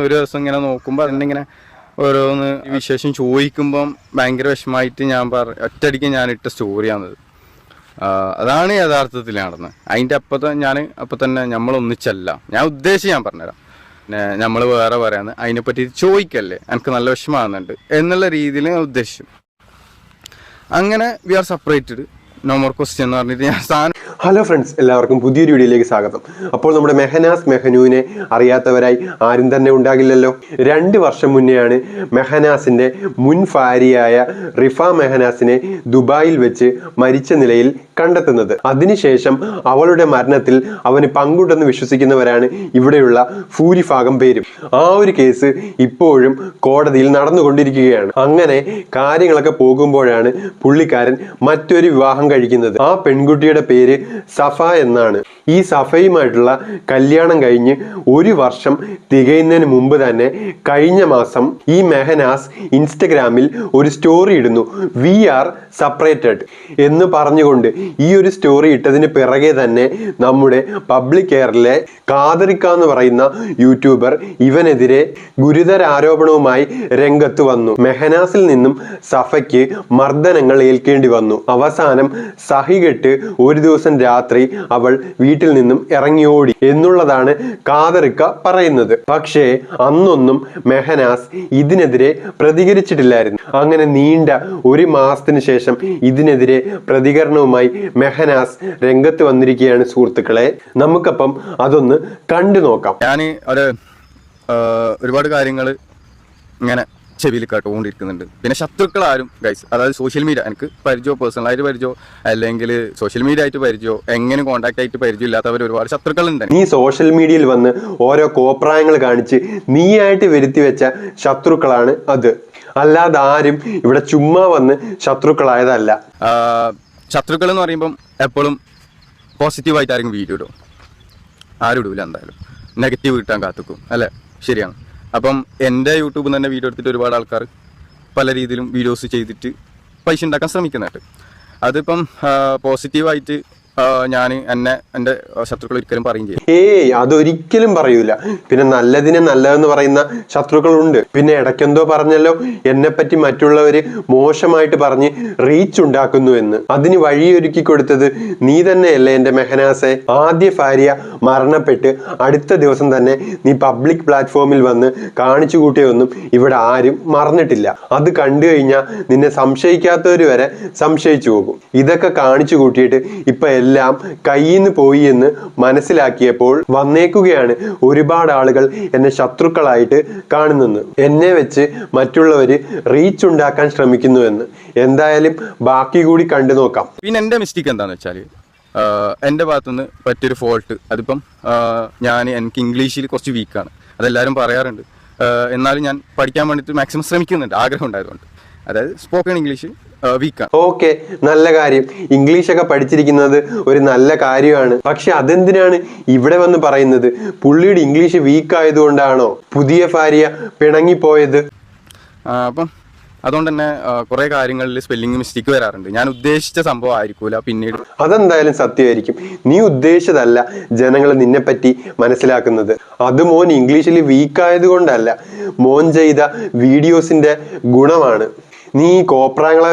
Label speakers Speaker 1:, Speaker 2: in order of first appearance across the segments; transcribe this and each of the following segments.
Speaker 1: ഒരു ദിവസം ഇങ്ങനെ നോക്കുമ്പോൾ ഇങ്ങനെ ഓരോന്ന് വിശേഷം ചോദിക്കുമ്പം ഭയങ്കര വിഷമമായിട്ട് ഞാൻ പറ ഒറ്റയടിക്ക് ഞാൻ ഇട്ട സ്റ്റോറിയാണത് അതാണ് യഥാർത്ഥത്തിൽ നടന്നത് അതിന്റെ അപ്പത്തെ ഞാൻ അപ്പം തന്നെ നമ്മളൊന്നിച്ചല്ല ഞാൻ ഉദ്ദേശിച്ച് ഞാൻ പറഞ്ഞുതരാം. പിന്നെ നമ്മൾ വേറെ പറയാന്ന് അതിനെപ്പറ്റി ചോദിക്കല്ലേ? എനിക്ക് നല്ല വിഷമാകുന്നുണ്ട്. എന്നുള്ള രീതിയിൽ ഞാൻ ഉദ്ദേശിച്ചു. അങ്ങനെ we are separated. No more question എന്ന് പറഞ്ഞിട്ട് ഞാൻ സാധനം
Speaker 2: ഹലോ ഫ്രണ്ട്സ് എല്ലാവർക്കും പുതിയൊരു വീഡിയോയിലേക്ക് സ്വാഗതം. അപ്പോൾ നമ്മുടെ മെഹനാസ് മെഹനുവിനെ അറിയാത്തവരായി ആരും തന്നെ ഉണ്ടാകില്ലല്ലോ. രണ്ട് വർഷം മുന്നെയാണ് മെഹനാസിന്റെ മുൻ ഭാര്യയായ റിഫ മെഹനാസിനെ ദുബായിൽ വെച്ച് മരിച്ച നിലയിൽ കണ്ടെത്തുന്നത്. അതിനുശേഷം അവളുടെ മരണത്തിൽ അവന് പങ്കുണ്ടെന്ന് വിശ്വസിക്കുന്നവരാണ് ഇവിടെയുള്ള ഭൂരിഭാഗം പേരും. ആ ഒരു കേസ് ഇപ്പോഴും കോടതിയിൽ നടന്നുകൊണ്ടിരിക്കുകയാണ്. അങ്ങനെ കാര്യങ്ങളൊക്കെ പോകുമ്പോഴാണ് പുള്ളിക്കാരൻ മറ്റൊരു വിവാഹം കഴിക്കുന്നത്. ആ പെൺകുട്ടിയുടെ പേര് സഫ എന്നാണ്. ഈ സഫയുമായിട്ടുള്ള കല്യാണം കഴിഞ്ഞ് ഒരു വർഷം തികയുന്നതിന് മുമ്പ് തന്നെ കഴിഞ്ഞ മാസം ഈ മെഹനാസ് ഇൻസ്റ്റഗ്രാമിൽ ഒരു സ്റ്റോറി ഇടുന്നു. വി ആർ സെപ്പറേറ്റഡ് എന്ന് പറഞ്ഞുകൊണ്ട് ഈ ഒരു സ്റ്റോറി ഇട്ടതിന് പിറകെ തന്നെ നമ്മുടെ പബ്ലിക് കെയറിലെ കാതറിക്ക എന്ന് പറയുന്ന യൂട്യൂബർ ഇവനെതിരെ ഗുരുതര ആരോപണവുമായി രംഗത്ത് വന്നു. മെഹനാസിൽ നിന്നും സഫയ്ക്ക് മർദ്ദനങ്ങൾ ഏൽക്കേണ്ടി വന്നു. അവസാനം സഹികെട്ട് ഒരു ദിവസം രാത്രി അവൾ നിന്നും ഇറങ്ങിയോടി എന്നുള്ളതാണ് കാതറിക്ക പറയുന്നത്. പക്ഷേ അന്നൊന്നും മെഹനാസ് ഇതിനെതിരെ പ്രതികരിച്ചിട്ടില്ലായിരുന്നു. അങ്ങനെ നീണ്ട ഒരു മാസത്തിന് ശേഷം ഇതിനെതിരെ പ്രതികരണവുമായി മെഹനാസ് രംഗത്ത് വന്നിരിക്കുകയാണ് സുഹൃത്തുക്കളെ. നമുക്കപ്പം അതൊന്ന് കണ്ടു നോക്കാം
Speaker 1: ഞാൻ ഒരു ഒരുപാട് കാര്യങ്ങൾ ഇങ്ങനെ ചെവിയിൽ കേട്ടുകൊണ്ടിരിക്കുന്നുണ്ട്. പിന്നെ ശത്രുക്കളാരും ഗൈസ് അതായത് സോഷ്യൽ മീഡിയ എനിക്ക് പരിചയമോ പേഴ്സണലായിട്ട് പരിചയമോ അല്ലെങ്കിൽ സോഷ്യൽ മീഡിയ ആയിട്ട് പരിചയമോ എങ്ങനെ കോൺടാക്ട് ആയിട്ട് പരിചയം ഇല്ലാത്തവർ ഒരുപാട് ശത്രുക്കളുണ്ട്.
Speaker 2: നീ സോഷ്യൽ മീഡിയയിൽ വന്ന് ഓരോ കോപ്രായങ്ങൾ കാണിച്ച് നീയായിട്ട് വരുത്തി വെച്ച ശത്രുക്കളാണ് അത്. അല്ലാതെ ആരും ഇവിടെ ചുമ്മാ വന്ന് ശത്രുക്കളായതല്ല.
Speaker 1: ശത്രുക്കൾ എന്ന് പറയുമ്പം എപ്പോഴും പോസിറ്റീവായിട്ട് ആരെങ്കിലും വീഡിയോ ഇടും. ആരും ഇടൂല എന്തായാലും. നെഗറ്റീവ് കിട്ടാൻ കാത്തുക്കും. അല്ലേ? ശരിയാണ്. അപ്പം എന്റെ യൂട്യൂബിൽ തന്നെ വീഡിയോ എടുത്തിട്ട് ഒരുപാട് ആൾക്കാർ പല രീതിയിലും വീഡിയോസ് ചെയ്തിട്ട് പൈസ ഉണ്ടാക്കാൻ ശ്രമിക്കുന്നുണ്ട്. അതിപ്പം പോസിറ്റീവായിട്ട് ഞാൻ എന്നെ എന്റെ ശത്രുക്കൾ ഒരിക്കലും പറയും ചെയ്യും
Speaker 2: ഏയ് അതൊരിക്കലും പറയൂല. പിന്നെ നല്ലതിനെ നല്ലതെന്ന് പറയുന്ന ശത്രുക്കളുണ്ട്. പിന്നെ ഇടയ്ക്കെന്തോ പറഞ്ഞല്ലോ എന്നെ പറ്റി മറ്റുള്ളവര് മോശമായിട്ട് പറഞ്ഞ് റീച്ച് ഉണ്ടാക്കുന്നു എന്ന്. അതിന് വഴിയൊരുക്കി കൊടുത്തത് നീ തന്നെയല്ലേ എന്റെ മെഹനാസെ. ആദ്യ ഭാര്യ മരണപ്പെട്ട് അടുത്ത ദിവസം തന്നെ നീ പബ്ലിക് പ്ലാറ്റ്ഫോമിൽ വന്ന് കാണിച്ചു കൂട്ടിയൊന്നും ഇവിടെ ആരും മറന്നിട്ടില്ല. അത് കണ്ടു കഴിഞ്ഞാൽ നിന്നെ സംശയിക്കാത്തവര് വരെ സംശയിച്ചു പോകും. ഇതൊക്കെ കാണിച്ചു കൂട്ടിയിട്ട് ഇപ്പൊ എല്ലാം കയ്യിൽ നിന്ന് പോയി എന്ന് മനസ്സിലാക്കിയപ്പോൾ വന്നേക്കുകയാണ് ഒരുപാട് ആളുകൾ എന്നെ ശത്രുക്കളായിട്ട് കാണുന്നെന്ന്. എന്നെ വെച്ച് മറ്റുള്ളവർ റീച്ച് ഉണ്ടാക്കാൻ ശ്രമിക്കുന്നുവെന്ന് എന്തായാലും ബാക്കി കൂടി കണ്ടു നോക്കാം.
Speaker 1: പിന്നെ എന്റെ മിസ്റ്റേക്ക് എന്താണെന്ന് വെച്ചാൽ എന്റെ ഭാഗത്തുനിന്ന് പറ്റിയൊരു ഫോൾട്ട് അതിപ്പം ഞാൻ എനിക്ക് ഇംഗ്ലീഷിൽ കുറച്ച് വീക്കാണ് അതെല്ലാവരും പറയാറുണ്ട്. എന്നാലും ഞാൻ പഠിക്കാൻ വേണ്ടിയിട്ട് മാക്സിമം ശ്രമിക്കുന്നുണ്ട് ആഗ്രഹം ഉണ്ടായതുകൊണ്ട്. അതായത് സ്പോക്കൺ ഇംഗ്ലീഷ് വീക്കാണ്
Speaker 2: ഓക്കെ നല്ല കാര്യം. ഇംഗ്ലീഷ് ഒക്കെ പഠിച്ചിരിക്കുന്നത് ഒരു നല്ല കാര്യമാണ്. പക്ഷെ അതെന്തിനാണ് ഇവിടെ വന്ന് പറയുന്നത്? പുള്ളിയുടെ ഇംഗ്ലീഷ് വീക്ക് ആയതുകൊണ്ടാണോ പുതിയ ഭാര്യ പിണങ്ങിപ്പോയത്?
Speaker 1: അപ്പം അതുകൊണ്ട് തന്നെ കുറെ കാര്യങ്ങളിൽ സ്പെല്ലിംഗ് മിസ്റ്റേക്ക് വരാറുണ്ട്. ഞാൻ ഉദ്ദേശിച്ച സംഭവം ആയിരിക്കൂല പിന്നീട്.
Speaker 2: അതെന്തായാലും സത്യമായിരിക്കും. നീ ഉദ്ദേശിച്ചതല്ല ജനങ്ങൾ നിന്നെ പറ്റി മനസ്സിലാക്കുന്നത്. അത് മോൻ ഇംഗ്ലീഷിൽ വീക്ക് ആയതുകൊണ്ടല്ല. മോൻ ചെയ്ത വീഡിയോസിന്റെ ഗുണമാണ്. നീ ഈ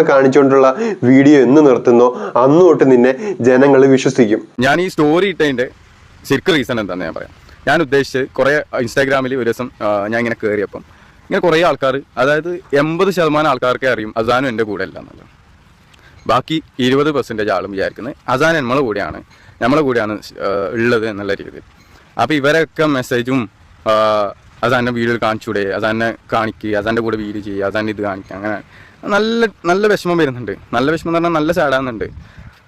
Speaker 2: കാണിച്ചുകൊണ്ടുള്ള വീഡിയോ എന്ന് നിർത്തുന്നോ. അന്ന് തൊട്ട് നിന്നെ ജനങ്ങൾ വിശ്വസിക്കും.
Speaker 1: ഞാൻ ഈ സ്റ്റോറി ഇട്ടതിന്റെ ശരിക്കും റീസൺ എന്താണെന്ന് ഞാൻ പറയാം. ഞാൻ ഉദ്ദേശിച്ച് കുറേ ഇൻസ്റ്റാഗ്രാമിൽ ഒരു ദിവസം ഞാൻ ഇങ്ങനെ കയറിയപ്പം ഇങ്ങനെ കുറേ ആൾക്കാർ അതായത് എൺപത് ശതമാനം ആൾക്കാർക്കേ അറിയും അസാനും എന്റെ കൂടെ അല്ല എന്നല്ലോ ബാക്കി ഇരുപത് പെർസെന്റേജ് ആളും വിചാരിക്കുന്നത് അസാൻ നമ്മളെ കൂടെയാണ് നമ്മളെ കൂടെയാണ് ഉള്ളത് എന്നുള്ള രീതിയിൽ. അപ്പോൾ ഇവരൊക്കെ മെസ്സേജും അസാന്റെ വീഡിയോയിൽ കാണിച്ചൂടെ അസാനെ കാണിക്കുക അസാന്റെ കൂടെ വീഡിയോ ചെയ്യുക അസാന്റെ ഇത് കാണിക്കുക അങ്ങനെ നല്ല നല്ല വിഷമം വരുന്നുണ്ട്. നല്ല വിഷമം എന്ന് പറഞ്ഞാൽ നല്ല സാഡാകുന്നുണ്ട്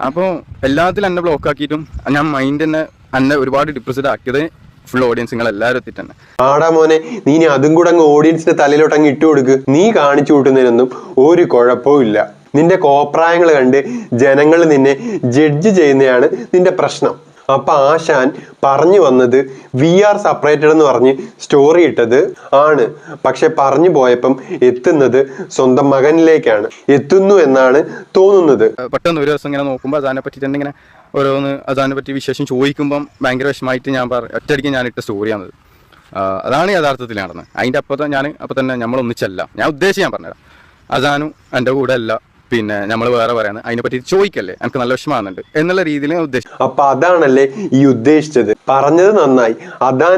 Speaker 1: അപ്പോൾ എല്ലാത്തിലും എന്നെ ബ്ലോക്ക് ആക്കിയിട്ടും ഞാൻ മൈൻഡ് തന്നെ എന്നെ ഒരുപാട് ഡിപ്രസ്ഡ് ആക്കിയത് ഫുൾ ഓഡിയൻസ് നിങ്ങൾ എല്ലാവരും എത്തിയിട്ട് തന്നെ
Speaker 2: ആടാ മോനെ നീ ഇനി അതും കൂടെ അങ്ങ് ഓഡിയൻസിന്റെ തലയിലോട്ട് അങ്ങ് ഇട്ട് കൊടുക്ക്. നീ കാണിച്ചു കൂട്ടുന്നതിനൊന്നും ഒരു കുഴപ്പവും ഇല്ല. നിന്റെ കോപ്രായങ്ങൾ കണ്ട് ജനങ്ങൾ നിന്നെ ജഡ്ജ് ചെയ്യുന്നതാണ് നിന്റെ പ്രശ്നം. അപ്പൊ ആശാൻ പറഞ്ഞു വന്നത് വി ആർ സെപ്പറേറ്റഡ് എന്ന് പറഞ്ഞ് സ്റ്റോറി ഇട്ടത് ആണ്. പക്ഷെ പറഞ്ഞു പോയപ്പം എത്തുന്നത് സ്വന്തം മകനിലേക്കാണ്. എത്തുന്നു എന്നാണ് തോന്നുന്നത്.
Speaker 1: പെട്ടെന്ന് ഒരു ദിവസം ഇങ്ങനെ നോക്കുമ്പോൾ അതാനെ പറ്റി ഇങ്ങനെ ഓരോന്ന് അതാനെ പറ്റി വിശേഷം ചോദിക്കുമ്പം ഭയങ്കര വിഷമമായിട്ട് ഞാൻ പറ ഒറ്റയടിക്ക് ഞാൻ ഇട്ട സ്റ്റോറിയാണത് അതാണ് യഥാർത്ഥത്തിൽ നടന്നത്. അതിന്റെ അപ്പത്തെ ഞാൻ അപ്പം തന്നെ നമ്മൾ ഒന്നിച്ചല്ല ഞാൻ ഉദ്ദേശിച്ച് ഞാൻ പറഞ്ഞുതരാം. അസാനും എന്റെ കൂടെ അല്ല. പിന്നെ നമ്മൾ വേറെ പറയുന്നത് അതിനെ പറ്റി ചോദിക്കല്ലേ? എനിക്ക് നല്ല വിഷമാകുന്നുണ്ട് എന്നുള്ള രീതിയിൽ ഉദ്ദേശിച്ചു
Speaker 2: അപ്പൊ അതാണല്ലേ ഈ ഉദ്ദേശിച്ചത്. പറഞ്ഞത് നന്നായി.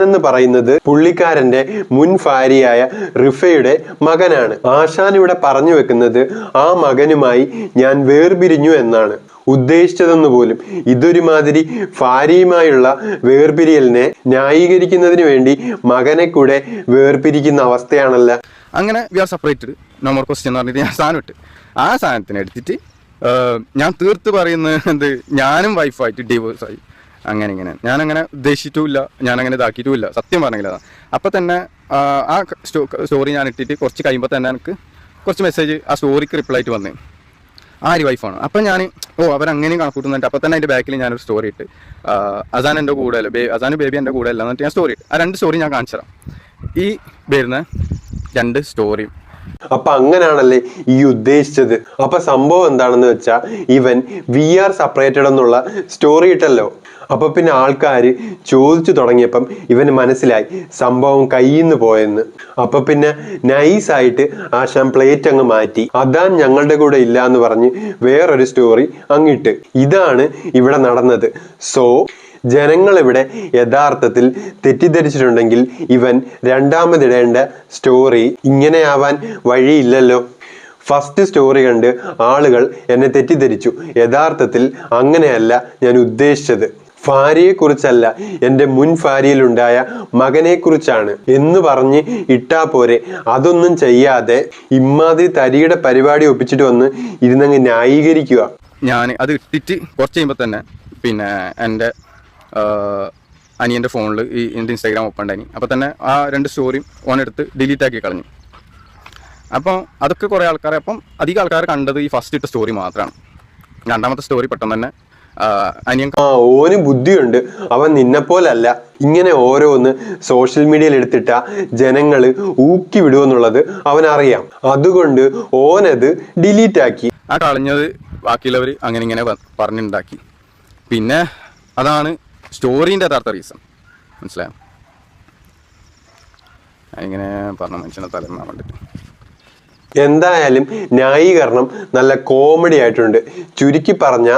Speaker 2: എന്ന് പറയുന്നത് പുള്ളിക്കാരന്റെ മുൻ ഭാര്യയായ റിഫയുടെ മകനാണ്. ആശാൻ ഇവിടെ പറഞ്ഞു വെക്കുന്നത് ആ മകനുമായി ഞാൻ വേർപിരിഞ്ഞു എന്നാണ്. ഉദ്ദേശിച്ചതെന്ന് പോലും ഇതൊരുമാതിരി ഭാര്യയുമായുള്ള വേർപിരിയലിനെ ന്യായീകരിക്കുന്നതിന് വേണ്ടി മകനെ കൂടെ വേർപിരിക്കുന്ന അവസ്ഥയാണല്ല.
Speaker 1: അങ്ങനെ we are separated no more question എന്ന് പറഞ്ഞിട്ട് ഞാൻ സാധനം ഇട്ട്. ആ സാധനത്തിന് എടുത്തിട്ട് ഞാൻ തീർത്ത് പറയുന്നത് എന്ത് ഞാനും വൈഫായിട്ട് ഡിവോഴ്സ് ആയി. അങ്ങനെ ഇങ്ങനെ. ഞാനങ്ങനെ ഉദ്ദേശിച്ചിട്ടുമില്ല. ഞാനങ്ങനെ ഇതാക്കിയിട്ടുമില്ല. സത്യം പറഞ്ഞില്ല അപ്പം തന്നെ ആ, സ്റ്റോറി ഞാൻ ഇട്ടിട്ട് കുറച്ച് കഴിയുമ്പോൾ തന്നെ എനിക്ക് കുറച്ച് മെസ്സേജ് ആ സ്റ്റോറിക്ക് റിപ്ലൈ ആയിട്ട് വന്നു. ആര് വൈഫാണ് അപ്പം ഞാൻ ഓ അവരങ്ങനെയും കണക്കൂട്ടുന്നുണ്ട്. അപ്പം തന്നെ അതിന്റെ ബാക്കിൽ ഞാനൊരു സ്റ്റോറി ഇട്ട്. അസാൻ എന്റെ കൂടെ അല്ല ബേ അസാൻ ബേബി എന്റെ കൂടെ അല്ല എന്നിട്ട് ഞാൻ സ്റ്റോറി ഇട്ട്. ആ രണ്ട് സ്റ്റോറി ഞാൻ കാണിച്ചു തരാം ഈ വരുന്ന രണ്ട് സ്റ്റോറിയും
Speaker 2: അപ്പൊ അങ്ങനാണല്ലേ ഈ ഉദ്ദേശിച്ചത്. അപ്പൊ സംഭവം എന്താണെന്ന് വെച്ചാ ഇവൻ വി ആർ സെപ്പറേറ്റഡ് എന്നുള്ള സ്റ്റോറി ഇട്ടല്ലോ. അപ്പൊ പിന്നെ ആൾക്കാർ ചോദിച്ചു തുടങ്ങിയപ്പം ഇവന് മനസ്സിലായി സംഭവം കയ്യിന്ന് പോയെന്ന്. അപ്പൊ പിന്നെ നൈസായിട്ട് ആശാൻ പ്ലേറ്റ് അങ്ങ് മാറ്റി. അതാൻ ഞങ്ങളുടെ കൂടെ ഇല്ല എന്ന് പറഞ്ഞ് വേറൊരു സ്റ്റോറി അങ്ങിട്ട് ഇതാണ് ഇവിടെ നടന്നത്. സോ ജനങ്ങൾ ഇവിടെ യഥാർത്ഥത്തിൽ തെറ്റിദ്ധരിച്ചിട്ടുണ്ടെങ്കിൽ ഇവൻ രണ്ടാമതിടേണ്ട സ്റ്റോറി ഇങ്ങനെയാവാൻ വഴിയില്ലല്ലോ. ഫസ്റ്റ് സ്റ്റോറി കണ്ട് ആളുകൾ എന്നെ തെറ്റിദ്ധരിച്ചു. യഥാർത്ഥത്തിൽ അങ്ങനെയല്ല ഞാൻ ഉദ്ദേശിച്ചത്. ഭാര്യയെക്കുറിച്ചല്ല എന്റെ മുൻ ഭാര്യയിലുണ്ടായ മകനെക്കുറിച്ചാണ് എന്ന് പറഞ്ഞ് ഇട്ടാ പോരെ. അതൊന്നും ചെയ്യാതെ ഇമ്മാതിരി തരിയുടെ പരിപാടി ഒപ്പിച്ചിട്ട് വന്ന് ഇരുന്നങ്ങ് ന്യായീകരിക്കുക.
Speaker 1: ഞാൻ അത് ഇട്ടിട്ട് കുറച്ച് കഴിയുമ്പോൾ തന്നെ പിന്നെ എന്റെ അനിയന്റെ ഫോണിൽ ഈ എന്റെ ഇൻസ്റ്റാഗ്രാം ഓപ്പൺ ഉണ്ടായി അപ്പോൾ തന്നെ ആ രണ്ട് സ്റ്റോറിയും ഓനെടുത്ത് ഡിലീറ്റ് ആക്കി കളഞ്ഞു. അപ്പോൾ അതൊക്കെ കുറേ ആൾക്കാരെ അപ്പം അധികം ആൾക്കാർ കണ്ടത് ഈ ഫസ്റ്റ് ഇട്ട സ്റ്റോറി മാത്രമാണ് രണ്ടാമത്തെ സ്റ്റോറി പെട്ടെന്ന് തന്നെ അനിയൻ
Speaker 2: ആ ഓന് ബുദ്ധിയുണ്ട്. അവൻ നിന്നെപ്പോലല്ല ഇങ്ങനെ ഓരോന്ന് സോഷ്യൽ മീഡിയയിൽ എടുത്തിട്ട ജനങ്ങൾ ഊക്കി വിടുവെന്നുള്ളത് അവൻ അറിയാം അതുകൊണ്ട് ഓനത് ഡിലീറ്റ് ആക്കി.
Speaker 1: ആ കളഞ്ഞത് ബാക്കിയുള്ളവർ അങ്ങനെ ഇങ്ങനെ പറഞ്ഞിട്ടുണ്ടാക്കി പറഞ്ഞുണ്ടാക്കി. പിന്നെ അതാണ് സ്റ്റോറീന്റെ യഥാർത്ഥ റീസൺ മനസ്സിലായോ? ഇങ്ങനെ പറഞ്ഞ മനുഷ്യനെ തലമാൻ വേണ്ടിട്ട്
Speaker 2: എന്തായാലും ന്യായീകരണം നല്ല കോമഡി ആയിട്ടുണ്ട്. ചുരുക്കി പറഞ്ഞ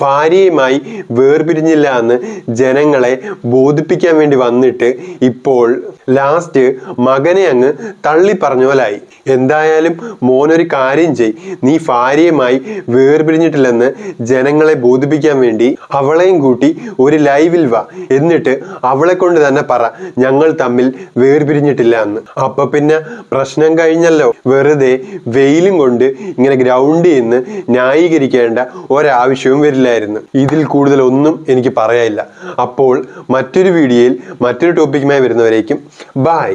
Speaker 2: ഭാര്യയുമായി വേർപിരിഞ്ഞില്ല എന്ന് ജനങ്ങളെ ബോധിപ്പിക്കാൻ വേണ്ടി വന്നിട്ട് ഇപ്പോൾ ലാസ്റ്റ് മകനെ അങ്ങ് തള്ളി പറഞ്ഞ പോലായി. എന്തായാലും മോനൊരു കാര്യം ചെയ്. നീ ഭാര്യയുമായി വേർപിരിഞ്ഞിട്ടില്ലെന്ന് ജനങ്ങളെ ബോധിപ്പിക്കാൻ വേണ്ടി അവളെയും കൂട്ടി ഒരു ലൈവിൽ വാ. എന്നിട്ട് അവളെ കൊണ്ട് തന്നെ പറ ഞങ്ങൾ തമ്മിൽ വേർപിരിഞ്ഞിട്ടില്ല എന്ന്. അപ്പൊ പിന്നെ പ്രശ്നം കഴിഞ്ഞല്ലോ. വെറുതെ വെയിലും കൊണ്ട് ഇങ്ങനെ ഗ്രൗണ്ട് ചെയ്യുന്ന ന്യായീകരിക്കേണ്ട ഒരാവശ്യവും വരില്ലായിരുന്നു. ഇതിൽ കൂടുതൽ ഒന്നും എനിക്ക് പറയാനില്ല. അപ്പോൾ മറ്റൊരു വീഡിയോയിൽ മറ്റൊരു ടോപ്പിക്കുമായി വരുന്നവരേക്കും ബായ്